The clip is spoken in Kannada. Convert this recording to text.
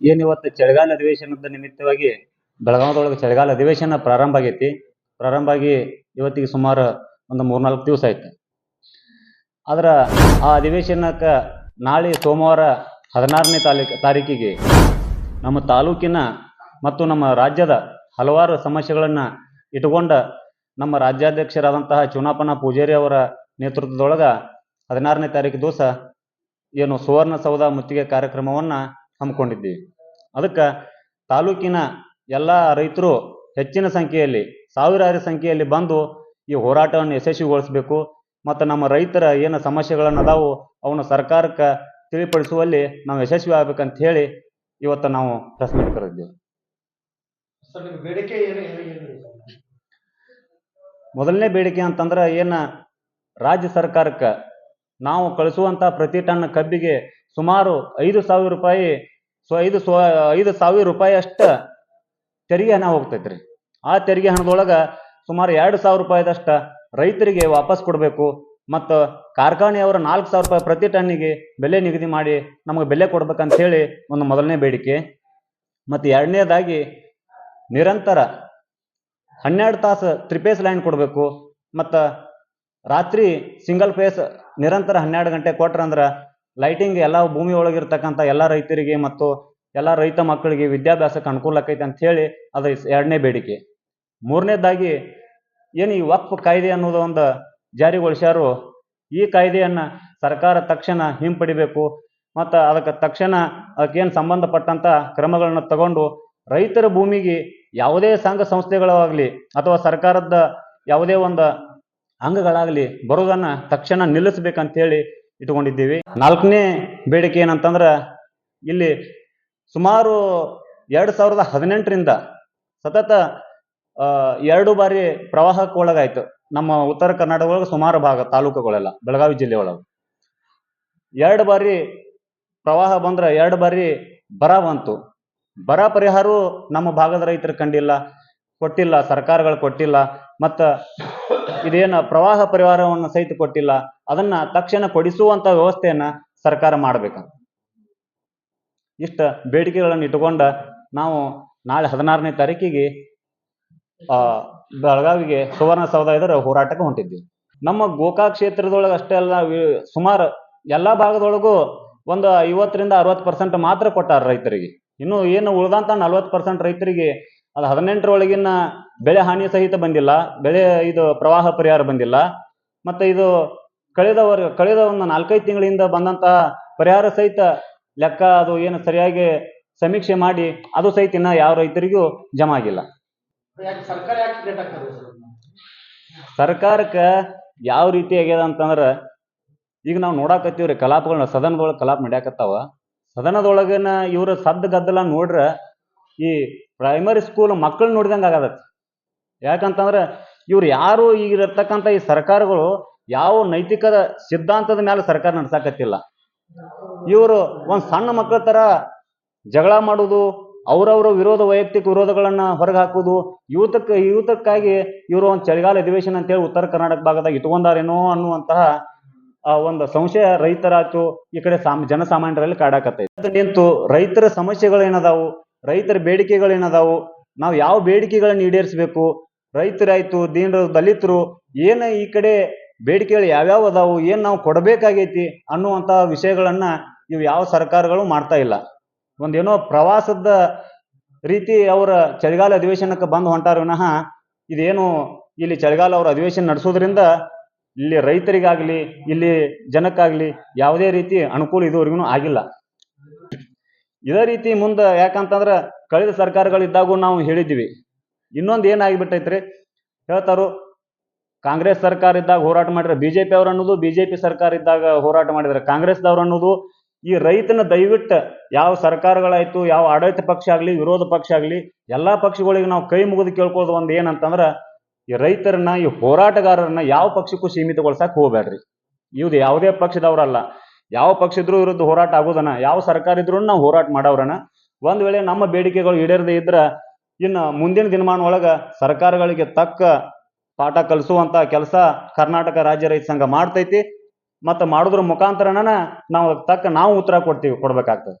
ಏನ್ ಇವತ್ತು ಚಳಿಗಾಲ ಅಧಿವೇಶನದ ನಿಮಿತ್ತವಾಗಿ ಬೆಳಗಾವದೊಳಗೆ ಚಳಿಗಾಲ ಅಧಿವೇಶನ ಪ್ರಾರಂಭ ಆಗೈತಿ. ಪ್ರಾರಂಭ ಆಗಿ ಇವತ್ತಿಗೆ ಸುಮಾರು ಒಂದು ಮೂರ್ನಾಲ್ಕು ದಿವಸ ಆಯ್ತು. ಆದ್ರ ಆ ಅಧಿವೇಶನಕ್ಕೆ ನಾಳೆ ಸೋಮವಾರ ಹದಿನಾರನೇ ತಾರೀಕು ತಾರೀಕಿಗೆ ನಮ್ಮ ತಾಲೂಕಿನ ಮತ್ತು ನಮ್ಮ ರಾಜ್ಯದ ಹಲವಾರು ಸಮಸ್ಯೆಗಳನ್ನು ಇಟ್ಟುಕೊಂಡ ನಮ್ಮ ರಾಜ್ಯಾಧ್ಯಕ್ಷರಾದಂತಹ ಚುನಾಪನಾ ಪೂಜಾರಿ ಅವರ ನೇತೃತ್ವದೊಳಗ ಹದಿನಾರನೇ ತಾರೀಕು ದಿವಸ ಏನು ಸುವರ್ಣ ಸೌಧ ಮುತ್ತಿಗೆ ಕಾರ್ಯಕ್ರಮವನ್ನು ಹಮ್ಮಿಕೊಂಡಿದ್ದೀವಿ. ಅದಕ್ಕೆ ತಾಲೂಕಿನ ಎಲ್ಲ ರೈತರು ಹೆಚ್ಚಿನ ಸಂಖ್ಯೆಯಲ್ಲಿ ಸಾವಿರಾರು ಸಂಖ್ಯೆಯಲ್ಲಿ ಬಂದು ಈ ಹೋರಾಟವನ್ನು ಯಶಸ್ವಿಗೊಳಿಸಬೇಕು. ಮತ್ತು ನಮ್ಮ ರೈತರ ಏನು ಸಮಸ್ಯೆಗಳನ್ನು ಅದಾವು ಅವನ್ನು ಸರ್ಕಾರಕ್ಕೆ ತಿಳಿಪಡಿಸುವಲ್ಲಿ ನಾವು ಯಶಸ್ವಿ ಆಗ್ಬೇಕಂತ ಹೇಳಿ ಇವತ್ತು ನಾವು ಪ್ರೆಸ್ ಮೀಟ್ ಕರೆದಿದ್ದೇವೆ? ಮೊದಲನೇ ಬೇಡಿಕೆ ಅಂತಂದ್ರೆ ಏನು ರಾಜ್ಯ ಸರ್ಕಾರಕ್ಕೆ ನಾವು ಕಳಿಸುವಂಥ ಪ್ರತಿ ಟನ್ ಕಬ್ಬಿಗೆ ಸುಮಾರು ಐದು ಸಾವಿರ ರೂಪಾಯಿ ಸೊ ಐದು ಸ್ವ ಐದು ಸಾವಿರ ರೂಪಾಯಿ ಅಷ್ಟ ತೆರಿಗೆ ಹಣ ಹೋಗ್ತೈತ್ರಿ. ಆ ತೆರಿಗೆ ಹಣದೊಳಗೆ ಸುಮಾರು ಎರಡು ಸಾವಿರ ರೂಪಾಯಿದಷ್ಟ ರೈತರಿಗೆ ವಾಪಸ್ ಕೊಡಬೇಕು ಮತ್ತು ಕಾರ್ಖಾನೆಯವರು ನಾಲ್ಕು ಸಾವಿರ ರೂಪಾಯಿ ಪ್ರತಿ ಟನ್ನಿಗೆ ಬೆಲೆ ನಿಗದಿ ಮಾಡಿ ನಮಗೆ ಬೆಲೆ ಕೊಡ್ಬೇಕಂತ ಹೇಳಿ ಒಂದು ಮೊದಲನೇ ಬೇಡಿಕೆ. ಮತ್ತು ಎರಡನೇದಾಗಿ ನಿರಂತರ ಹನ್ನೆರಡು ತಾಸು ತ್ರಿಪೇಸ್ ಲೈನ್ ಕೊಡಬೇಕು. ಮತ್ತು ರಾತ್ರಿ ಸಿಂಗಲ್ ಫೇಸ್ ನಿರಂತರ ಹನ್ನೆರಡು ಗಂಟೆ ಕೊಟ್ರಂದ್ರೆ ಲೈಟಿಂಗ್ ಎಲ್ಲ ಭೂಮಿ ಒಳಗಿರ್ತಕ್ಕಂಥ ಎಲ್ಲ ರೈತರಿಗೆ ಮತ್ತು ಎಲ್ಲ ರೈತ ಮಕ್ಕಳಿಗೆ ವಿದ್ಯಾಭ್ಯಾಸಕ್ಕೆ ಅನುಕೂಲ ಆಕೈತೆ ಅಂತ ಹೇಳಿ ಅದು ಎರಡನೇ ಬೇಡಿಕೆ. ಮೂರನೇದಾಗಿ ಏನು ಈ ವಕ್ಫ್ ಕಾಯ್ದೆ ಅನ್ನೋದು ಒಂದು ಜಾರಿಗೊಳಿಸ್ಯಾರು. ಈ ಕಾಯ್ದೆಯನ್ನು ಸರ್ಕಾರ ತಕ್ಷಣ ಹಿಂಪಡಿಬೇಕು. ಮತ್ತು ಅದಕ್ಕೆ ತಕ್ಷಣ ಅದಕ್ಕೇನು ಸಂಬಂಧಪಟ್ಟಂಥ ಕ್ರಮಗಳನ್ನು ತಗೊಂಡು ರೈತರ ಭೂಮಿಗೆ ಯಾವುದೇ ಸಂಘ ಸಂಸ್ಥೆಗಳಾಗಲಿ ಅಥವಾ ಸರ್ಕಾರದ ಯಾವುದೇ ಒಂದು ಅಂಗಗಳಾಗಲಿ ಬರೋದನ್ನ ತಕ್ಷಣ ನಿಲ್ಲಿಸ್ಬೇಕಂತ ಹೇಳಿ ಇಟ್ಕೊಂಡಿದ್ದೀವಿ ನಾಲ್ಕನೇ ಬೇಡಿಕೆ ಏನಂತಂದ್ರೆ, ಇಲ್ಲಿ ಸುಮಾರು ಎರಡು ಸಾವಿರದ ಹದಿನೆಂಟರಿಂದ ಸತತ ಎರಡು ಬಾರಿ ಪ್ರವಾಹಕ್ಕೆ ಒಳಗಾಯ್ತು. ನಮ್ಮ ಉತ್ತರ ಕರ್ನಾಟಕ ಒಳಗೆ ಸುಮಾರು ಭಾಗ, ತಾಲೂಕುಗಳೆಲ್ಲ, ಬೆಳಗಾವಿ ಜಿಲ್ಲೆ ಒಳಗೆ ಎರಡು ಬಾರಿ ಪ್ರವಾಹ ಬಂದ್ರೆ ಎರಡು ಬಾರಿ ಬರ ಬಂತು. ಬರ ಪರಿಹಾರವು ನಮ್ಮ ಭಾಗದ ರೈತರು ಕಂಡಿಲ್ಲ. ಕೊಟ್ಟಿಲ್ಲ, ಸರ್ಕಾರಗಳು ಕೊಟ್ಟಿಲ್ಲ. ಮತ್ತು ಇದೇನು ಪ್ರವಾಹ ಪರಿಹಾರವನ್ನು ಸಹಿತ ಕೊಟ್ಟಿಲ್ಲ ಅದನ್ನ ತಕ್ಷಣ ಕೊಡಿಸುವಂತ ವ್ಯವಸ್ಥೆಯನ್ನ ಸರ್ಕಾರ ಮಾಡಬೇಕು. ಇಷ್ಟ ಬೇಡಿಕೆಗಳನ್ನು ಇಟ್ಟುಕೊಂಡ ನಾವು ನಾಳೆ ಹದಿನಾರನೇ ತಾರೀಕಿಗೆ ಆ, ಬೆಳಗಾವಿಗೆ ಸುವರ್ಣ ಸೌಧ ಇದರ ಹೋರಾಟಕ್ಕೆ ಹೊಂಟಿದ್ವಿ. ನಮ್ಮ ಗೋಕಾಕ್ ಕ್ಷೇತ್ರದೊಳಗೆ ಅಷ್ಟೇ ಅಲ್ಲ ಸುಮಾರು ಎಲ್ಲಾ ಭಾಗದೊಳಗೂ ಒಂದು ಐವತ್ತರಿಂದ ಅರವತ್ತು ಪರ್ಸೆಂಟ್ ಮಾತ್ರ ಕೊಟ್ಟಾರ ರೈತರಿಗೆ. ಇನ್ನು ಏನು ಉಳಿದಂತ ನಲ್ವತ್ತು ಪರ್ಸೆಂಟ್ ರೈತರಿಗೆ ಅದು ಹದಿನೆಂಟರೊಳಗಿನ ಬೆಳೆ ಹಾನಿ ಸಹಿತ ಬಂದಿಲ್ಲ. ಬೆಳೆ ಇದು ಪ್ರವಾಹ ಪರಿಹಾರ ಬಂದಿಲ್ಲ. ಮತ್ತೆ ಇದು ಕಳೆದ ವರ್ ಕಳೆದ ಒಂದು ನಾಲ್ಕೈದು ತಿಂಗಳಿಂದ ಬಂದಂತಹ ಪರಿಹಾರ ಸಹಿತ ಲೆಕ್ಕ ಅದು ಏನು ಸರಿಯಾಗಿ ಸಮೀಕ್ಷೆ ಮಾಡಿ ಅದು ಸಹಿತ ಇನ್ನ ಯಾವ ರೈತರಿಗೂ ಜಮ ಆಗಿಲ್ಲ. ಸರ್ಕಾರಕ್ಕೆ ಯಾವ ರೀತಿ ಆಗ್ಯದ ಅಂತಂದ್ರ ಈಗ ನಾವು ನೋಡಾಕತ್ತೀವ್ರಿ ಕಲಾಪಗಳನ್ನ ಸದನದೊಳಗೆ ಕಲಾಪ ನಡ್ಯಾಕತ್ತಾವ. ಸದನದೊಳಗನ ಇವ್ರ ಸದ್ದ ಗದ್ದಲ ನೋಡ್ರ ಈ ಪ್ರೈಮರಿ ಸ್ಕೂಲ್ ಮಕ್ಕಳು ನೋಡಿದಂಗೆ ಆಗದ ಯಾಕಂತಂದ್ರೆ ಇವ್ರು ಯಾರು ಈಗ ಇರ್ತಕ್ಕಂಥ ಈ ಸರ್ಕಾರಗಳು ಯಾವ ನೈತಿಕದ ಸಿದ್ಧಾಂತದ ಮೇಲೆ ಸರ್ಕಾರ ನಡ್ಸಾಕತ್ತಿಲ್ಲ. ಇವರು ಒಂದು ಸಣ್ಣ ಮಕ್ಕಳ ತರ ಜಗಳ ಮಾಡೋದು, ಅವರವರ ವಿರೋಧ, ವೈಯಕ್ತಿಕ ವಿರೋಧಗಳನ್ನ ಹೊರಗೆ ಹಾಕುದು ಯೂತಕ್ಕೆ ಯೂತಕ್ಕಾಗಿ ಇವರು ಒಂದು ಚಳಿಗಾಲ ಅಧಿವೇಶನ ಅಂತೇಳಿ ಉತ್ತರ ಕರ್ನಾಟಕ ಭಾಗದಾಗ ಇಟ್ಕೊಂಡಾರೇನೋ ಅನ್ನುವಂತಹ, ಆ, ಒಂದು ಸಂಶಯ ರೈತರಾಯ್ತು, ಈ ಕಡೆ ಸಾಮ್, ಜನಸಾಮಾನ್ಯರಲ್ಲಿ ಕಾಡಾಕತ್ತೈತಿ. ನಿಂತು ರೈತರ ಸಮಸ್ಯೆಗಳೇನದಾವು? ರೈತರ ಬೇಡಿಕೆಗಳೇನದಾವು? ನಾವು ಯಾವ ಬೇಡಿಕೆಗಳನ್ನ ಈಡೇರಿಸಬೇಕು? ರೈತರಾಯ್ತು ದೀನರು ದಲಿತರು, ಏನು ಈ ಕಡೆ ಬೇಡಿಕೆಗಳು ಯಾವ್ಯಾವ ಅದಾವು? ಏನು ನಾವು ಕೊಡಬೇಕಾಗೈತಿ ಅನ್ನುವಂತ ವಿಷಯಗಳನ್ನ ಇವು ಯಾವ ಸರ್ಕಾರಗಳು ಮಾಡ್ತಾ ಇಲ್ಲ. ಒಂದೇನೋ ಪ್ರವಾಸದ ರೀತಿ ಅವರ ಚಳಿಗಾಲ ಅಧಿವೇಶನಕ್ಕೆ ಬಂದು ಹೊಂಟಾರ ವಿನಃ ಇದೇನು ಇಲ್ಲಿ ಚಳಿಗಾಲ ಅವ್ರ ಅಧಿವೇಶನ ನಡೆಸೋದ್ರಿಂದ ಇಲ್ಲಿ ರೈತರಿಗಾಗ್ಲಿ, ಇಲ್ಲಿ ಜನಕ್ಕಾಗಲಿ ಯಾವುದೇ ರೀತಿ ಅನುಕೂಲ ಇದುವರೆಗೂ ಆಗಿಲ್ಲ. ಇದೇ ರೀತಿ ಮುಂದೆ ಯಾಕಂತಂದ್ರೆ ಕಳೆದ ಸರ್ಕಾರಗಳಿದ್ದಾಗೂ ನಾವು ಹೇಳಿದ್ವಿ ಇನ್ನೊಂದು ಏನಾಗಿಬಿಟ್ಟೈತ್ರಿ? ಹೇಳ್ತಾರೋ, ಕಾಂಗ್ರೆಸ್ ಸರ್ಕಾರ ಇದ್ದಾಗ ಹೋರಾಟ ಮಾಡಿದ್ರೆ ಬಿಜೆಪಿ ಅವ್ರು ಅನ್ನೋದು, ಬಿಜೆಪಿ ಸರ್ಕಾರ ಇದ್ದಾಗ ಹೋರಾಟ ಮಾಡಿದ್ರೆ ಕಾಂಗ್ರೆಸ್ದವ್ರು ಅನ್ನೋದು. ಈ ರೈತನ ದಯವಿಟ್ಟು ಯಾವ ಸರ್ಕಾರಗಳಾಯ್ತು, ಯಾವ ಆಡಳಿತ ಪಕ್ಷ ಆಗಲಿ, ವಿರೋಧ ಪಕ್ಷ ಆಗಲಿ, ಎಲ್ಲಾ ಪಕ್ಷಗಳಿಗೆ ನಾವು ಕೈ ಮುಗಿದು ಕೇಳ್ಕೊಳ್ಳೋದು ಒಂದು ಏನಂತಂದ್ರೆ, ಈ ರೈತರನ್ನ, ಈ ಹೋರಾಟಗಾರರನ್ನ ಯಾವ ಪಕ್ಷಕ್ಕೂ ಸೀಮಿತಗೊಳ್ಸಕ್ ಹೋಗ್ಬೇಡ್ರಿ. ಇವ್ದು ಯಾವುದೇ ಪಕ್ಷದವ್ರಲ್ಲ. ಯಾವ ಪಕ್ಷ ಇದ್ರೂ ವಿರುದ್ಧ ಹೋರಾಟ ಆಗೋದನ ಯಾವ ಸರ್ಕಾರ ಇದ್ರೂ ನಾವು ಹೋರಾಟ ಮಾಡವ್ರನ ಒಂದ್ ವೇಳೆ ನಮ್ಮ ಬೇಡಿಕೆಗಳು ಈಡೇರದೇ ಇದ್ರ, ಇನ್ನ ಮುಂದಿನ ದಿನಮಾನ ಒಳಗ ಸರ್ಕಾರಗಳಿಗೆ ತಕ್ಕ ಪಾಠ ಕಲಿಸುವಂತ ಕೆಲಸ ಕರ್ನಾಟಕ ರಾಜ್ಯ ರೈತ ಸಂಘ ಮಾಡ್ತೈತಿ. ಮತ್ತ ಮಾಡೋದ್ರ ಮುಖಾಂತರನ ನಾವು ತಕ್ಕ ನಾವು ಉತ್ತರ ಕೊಡ್ತೀವಿ, ಕೊಡ್ಬೇಕಾಗ್ತದೆ.